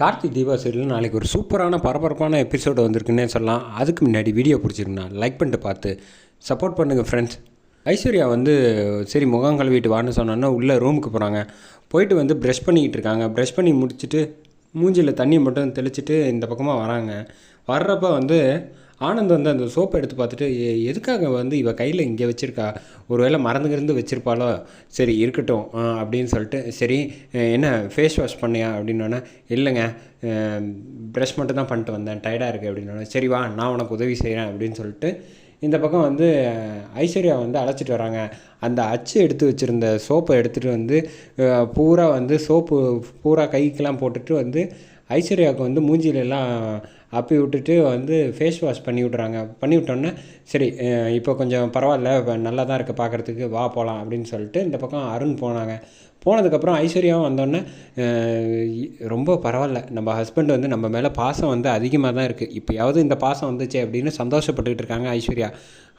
Karthik Deepa serial நாளைக்கு ஒரு சூப்பரான பரபரப்பான எபிசோடு வந்திருக்குன்னே சொல்லலாம். அதுக்கு முன்னாடி வீடியோ பிடிச்சிருந்தா லைக் பண்ணிட்டு பார்த்து சப்போர்ட் பண்ணுங்கள் ஃப்ரெண்ட்ஸ் ஐஸ்வர்யா வந்து சரி முகம் கழுவிட்டு வான்னு சொன்னோன்னா உள்ளே ரூமுக்கு போகிறாங்க போயிட்டு வந்து ப்ரஷ் பண்ணிக்கிட்டு இருக்காங்க. ப்ரஷ் பண்ணி முடிச்சுட்டு மூஞ்சியில் தண்ணி மட்டும் தெளிச்சிட்டு இந்த பக்கமாக வராங்க. வர்றப்ப வந்து ஆனந்த் வந்து அந்த சோப்பை எடுத்து பார்த்துட்டு எதுக்காக வந்து இவ கையில் இங்கே வச்சுருக்கா? ஒருவேளை மறந்துகிருந்து வச்சுருப்பாளோ? சரி இருக்கட்டும். அப்படின்னு சொல்லிட்டு சரி என்ன ஃபேஸ் வாஷ் பண்ணியா? அப்படின்னோடனே இல்லைங்க. ப்ரஷ் மட்டும் தான் பண்ணிட்டு வந்தேன். டயர்டாக இருக்குது அப்படின்னோடனே சரி வா நான் உனக்கு உதவி செய்கிறேன் அப்படின்னு சொல்லிட்டு இந்த பக்கம் வந்து ஐஸ்வர்யா வந்து அழைச்சிட்டு வராங்க. அந்த அச்சு எடுத்து வச்சுருந்த சோப்பை எடுத்துகிட்டு வந்து பூரா வந்து சோப்பு பூரா கைக்கெலாம் போட்டுட்டு வந்து ஐஸ்வர்யாவுக்கு வந்து மூஞ்சிலெல்லாம் அப்பி விட்டுட்டு வந்து ஃபேஸ் வாஷ் பண்ணி விட்றாங்க. பண்ணி விட்டோன்னே சரி இப்போ கொஞ்சம் பரவாயில்ல நல்லா தான் இருக்குது பார்க்குறதுக்கு வா போகலாம் அப்படின்னு சொல்லிட்டு இந்த பக்கம் அருண் போனாங்க. போனதுக்கப்புறம் ஐஸ்வர்யாவும் வந்தோடனே ரொம்ப பரவாயில்ல. நம்ம ஹஸ்பண்ட் வந்து நம்ம மேலே பாசம் வந்து அதிகமாக தான் இருக்குது இப்போயாவது இந்த பாசம் வந்துச்சு அப்படின்னு சந்தோஷப்பட்டுக்கிட்டு இருக்காங்க ஐஸ்வர்யா.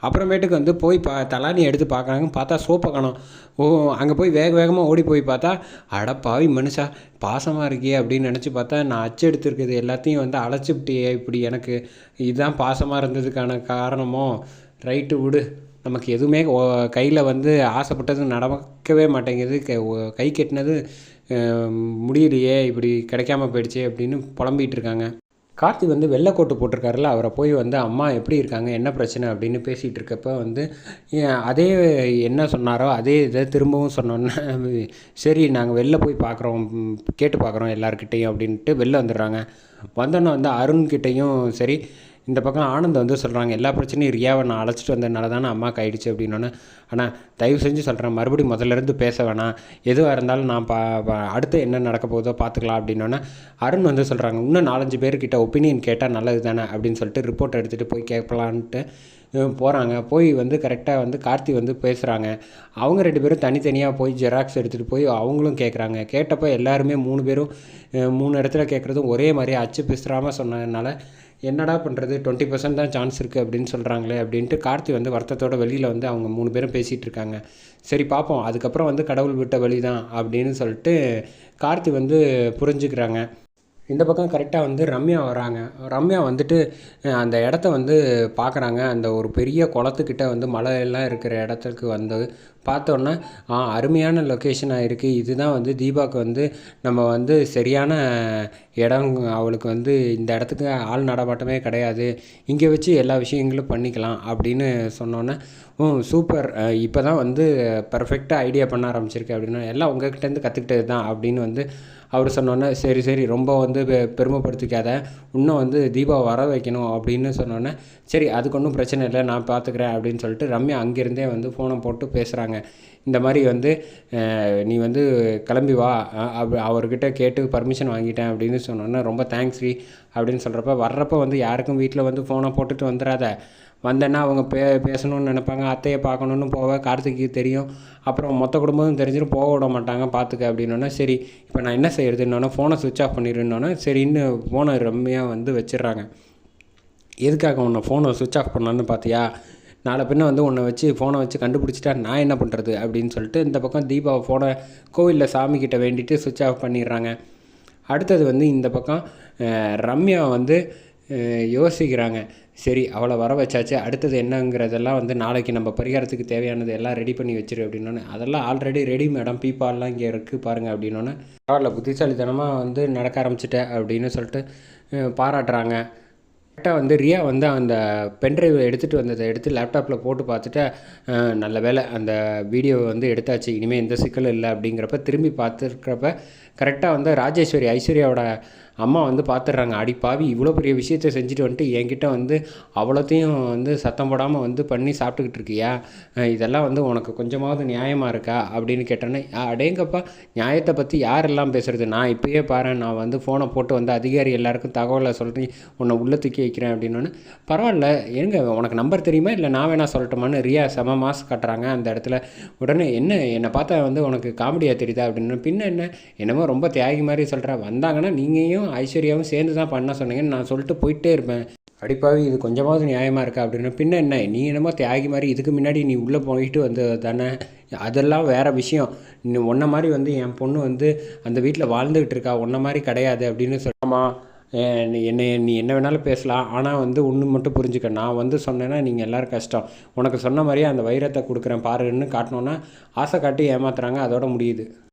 அப்புறமேட்டுக்கு வந்து போய் பா தலானி எடுத்து பார்க்குறாங்க பார்த்தா சோப்பை காணும். ஓ அங்கே போய் வேக வேகமாக ஓடி போய் பார்த்தா அடப்பாவி மனுஷா பாசமாக இருக்கே அப்படின்னு நினச்சி பார்த்தா நான் அச்சு எடுத்துருக்குது எல்லாத்தையும் வந்து அழைச்சிவிட்டியே இப்படி எனக்கு இதுதான் பாசமாக இருந்ததுக்கான காரணமோ? ரைட்டு விடு. நமக்கு எதுவுமே கையில் வந்து ஆசைப்பட்டது நடக்கவே மாட்டேங்குது. கை- கை கெட்டினது முடியலையே இப்படி கிடைக்காம போயிடுச்சே அப்படின்னு புலம்பிகிட்டு இருக்காங்க. கார்த்தி வந்து வெள்ளைக்கோட்டு போட்டிருக்காருல அவரை போய் வந்து அம்மா எப்படி இருக்காங்க? என்ன பிரச்சனை? அப்படின்னு பேசிகிட்டு இருக்கப்ப வந்து அதே என்ன சொன்னாரோ அதே இதை திரும்பவும் சொன்னோன்னே. சரி நாங்கள் வெளில போய் பார்க்குறோம் கேட்டு பார்க்குறோம் எல்லாருக்கிட்டேயும் அப்படின்ட்டு வெளில வந்துடுறாங்க. வந்தோன்னே வந்து அருண்கிட்டேயும் சரி இந்த பக்கம் ஆனந்த் வந்து சொல்கிறாங்க எல்லா பிரச்சனையும் ரியாவை நான் அழைச்சிட்டு வந்ததுனால தானே அம்மாவுக்கு ஆயிடுச்சு அப்படின்னோன்னே. ஆனால் தயவு செஞ்சு சொல்கிறேன் மறுபடியும் முதல்ல இருந்து பேச வேணாம். எதுவாக இருந்தாலும் நான் பா பா- அடுத்து என்ன நடக்க போதோ பார்த்துக்கலாம் அப்படின்னோன்னே அருண் வந்து சொல்கிறாங்க இன்னும் நாலஞ்சு பேர்கிட்ட ஒப்பீனியன் கேட்டால் நல்லது தானே அப்படின்னு சொல்லிட்டு ரிப்போர்ட் எடுத்துகிட்டு போய் கேட்கலான்ட்டு போகிறாங்க போய் வந்து கரெக்டாக வந்து கார்த்தி வந்து பேசுகிறாங்க அவங்க ரெண்டு பேரும் தனித்தனியாக போய் ஜெராக்ஸ் எடுத்துகிட்டு போய் அவங்களும் கேட்குறாங்க கேட்டப்போ எல்லாருமே மூணு பேரும் மூணு இடத்துல கேட்குறதும் ஒரே மாதிரி அச்சு பிசுறாமல் சொன்னதுனால என்னடா பண்ணுறது டுவெண்ட்டி பர்சன்ட் தான் சான்ஸ் இருக்குது அப்படின்னு சொல்கிறாங்களே அப்படின்ட்டு கார்த்தி வந்து வருத்தத்தோட வெளியில் வந்து அவங்க மூணு பேரும் பேசிகிட்டு இருக்காங்க. சரி பார்ப்போம் அதுக்கப்புறம் வந்து கடவுள் விட்ட வழி தான் அப்படின்னு சொல்லிட்டு கார்த்தி வந்து புரிஞ்சுக்கிறாங்க. இந்த பக்கம் கரெக்டாக வந்து ரம்யா வராங்க. ரம்யா வந்துட்டு அந்த இடத்த வந்து பார்க்குறாங்க அந்த ஒரு பெரிய குளத்துக்கிட்ட வந்து மலையெல்லாம் இருக்கிற இடத்துக்கு வந்து பார்த்தோன்னே ஆ அருமையான லொக்கேஷனாக இருக்குது இதுதான் வந்து தீபாவுக்கு வந்து நம்ம வந்து சரியான இடம் அவளுக்கு வந்து இந்த இடத்துக்கு ஆள் நடமாட்டமே கிடையாது. இங்கே வச்சு எல்லா விஷயங்களும் பண்ணிக்கலாம் அப்படின்னு சொன்னோன்னே ம் சூப்பர் இப்போ தான் வந்து பர்ஃபெக்டாக ஐடியா பண்ண ஆரம்பிச்சிருக்கு அப்படின்னா எல்லாம் உங்ககிட்டேருந்து கற்றுக்கிட்டது தான் அப்படின்னு வந்து அவர் சொன்னோன்னே சரி சரி ரொம்ப வந்து வந்து பெருமைப்படுத்திக்காத இன்னும் வந்து தீபா வர வைக்கணும் அப்படின்னு சொன்னோன்னே சரி அதுக்கு ஒன்றும் பிரச்சனை இல்லை நான் பார்த்துக்கிறேன் அப்படின்னு சொல்லிட்டு ரம்யா அங்கேருந்தே வந்து ஃபோனை போட்டு பேசுகிறாங்க இந்த மாதிரி வந்து நீ வந்து கிளம்பி வா. அவர்கிட்ட கேட்டு பர்மிஷன் வாங்கிட்டேன் அப்படின்னு சொன்னோன்னே ரொம்ப தேங்க்ஸ் அப்படின்னு சொல்கிறப்ப வர்றப்ப வந்து யாருக்கும் வீட்டில் வந்து ஃபோனை போட்டுட்டு வந்துடாத வந்தேன்னா அவங்க பே பேசணும்னு நினைப்பாங்க. அத்தையை பார்க்கணுன்னு போவ கார்த்திக்கு தெரியும். அப்புறம் மொத்த குடும்பமும் தெரிஞ்சிடும் போக விட மாட்டாங்க. பார்த்துக்க அப்படின்னோடனே சரி இப்போ நான் என்ன செய்யறதுன்னொன்னே ஃபோனை சுவிட்ச் ஆஃப் பண்ணிடுன்னொன்னே சரின்னு ஃபோனை ரம்மியாக வந்து வச்சிடுறாங்க. எதுக்காக உன்னை ஃபோனை சுவிட்ச் ஆஃப் பண்ணான்னு பார்த்தியா நாளை பின்ன வந்து உன்னை வச்சு ஃபோனை வச்சு கண்டுபிடிச்சிட்டா நான் என்ன பண்ணுறது அப்படின்னு சொல்லிட்டு இந்த பக்கம் தீபா ஃபோனை கோவிலில் சாமிக்கிட்ட வேண்டிட்டு சுவிட்ச் ஆஃப் பண்ணிடுறாங்க. அடுத்தது வந்து இந்த பக்கம் ரம்யா வந்து யோசிக்கிறாங்க. சரி அவளை வர வச்சாச்சு. அடுத்தது என்னங்கிறதெல்லாம் வந்து நாளைக்கு நம்ம பரிகாரத்துக்கு தேவையானது எல்லாம் ரெடி பண்ணி வச்சிரு அப்படின்னோடனே அதெல்லாம் ஆல்ரெடி ரெடி மேடம் பீப்பால்லாம் இங்கே இருக்குது பாருங்கள் அப்படின்னோன்னே பரவாயில்ல புத்திசாலித்தனமாக வந்து நடக்க ஆரம்பிச்சிட்டேன் அப்படின்னு சொல்லிட்டு பாராட்டுறாங்க. கரெக்டாக வந்து ரியா வந்து அந்த பென்ட்ரைவ் எடுத்துகிட்டு வந்ததை எடுத்து லேப்டாப்பில் போட்டு பார்த்துட்டு நல்ல வேலை அந்த வீடியோவை வந்து எடுத்தாச்சு. இனிமேல் எந்த சிக்கலும் இல்லை அப்படிங்கிறப்ப திரும்பி பார்த்துருக்கிறப்ப கரெக்டாக வந்து ராஜேஸ்வரி ஐஸ்வர்யாவோட அம்மா வந்து பார்த்துடுறாங்க அடி பாவி இவ்வளோ பெரிய விஷயத்த செஞ்சுட்டு வந்துட்டு என்கிட்ட வந்து அவ்வளோத்தையும் வந்து சத்தம் போடாமல் வந்து பண்ணி சாப்பிட்டுக்கிட்டு இருக்கியா? இதெல்லாம் வந்து உனக்கு கொஞ்சமாவது நியாயமாக இருக்கா? அப்படின்னு கேட்டோன்னே அடேங்கப்பா நியாயத்தை பற்றி யாரெல்லாம் பேசுகிறது நான் இப்பயே பாரு நான் வந்து ஃபோனை போட்டு வந்து அதிகாரி எல்லாருக்கும் தகவலை சொல்லிட்டு உன்னை உள்ள தூக்கி வைக்கிறேன். அப்படின்னோடனே பரவாயில்ல. எங்க உனக்கு நம்பர் தெரியுமா? இல்லை நான் வேணா சொல்லட்டுமான்னு ரியா செம மாஸ் கட்டுறாங்க அந்த இடத்துல. உடனே என்ன என்னை பார்த்தா வந்து உனக்கு காமெடியாக தெரியுதா? அப்படின்னு பின்ன என்ன? என்னமோ ரொம்ப தியாகி மாதிரி சொல்கிற வந்தாங்கன்னா நீங்களையும் ஐஸ்வர்யாவும் சேர்ந்து தான் பண்ண சொன்னீங்கன்னு நான் சொல்லிட்டு போயிட்டே இருப்பேன். அடிப்பாவே இது கொஞ்சமாவது நியாயமாக இருக்கா அப்படின்னு. பின்ன என்ன? நீ என்னமோ தியாகி மாதிரி இதுக்கு முன்னாடி நீ உள்ளே போயிட்டு வந்து தானே? அதெல்லாம் வேறு விஷயம். நீ ஒன்றை மாதிரி வந்து என் பொண்ணு வந்து அந்த வீட்டில் வாழ்ந்துக்கிட்டு இருக்கா? ஒன்றை மாதிரி கிடையாது அப்படின்னு சொல்லாமா என்னை நீ என்ன வேணாலும் பேசலாம். ஆனால் வந்து ஒன்று மட்டும் புரிஞ்சுக்க. நான் வந்து சொன்னேன்னா நீங்கள் எல்லோரும் கஷ்டம். உனக்கு சொன்ன மாதிரியே அந்த வைரத்தை கொடுக்குறேன் பாருன்னு காட்டினோன்னா ஆசை காட்டி ஏமாத்துறாங்க. அதோட முடியுது.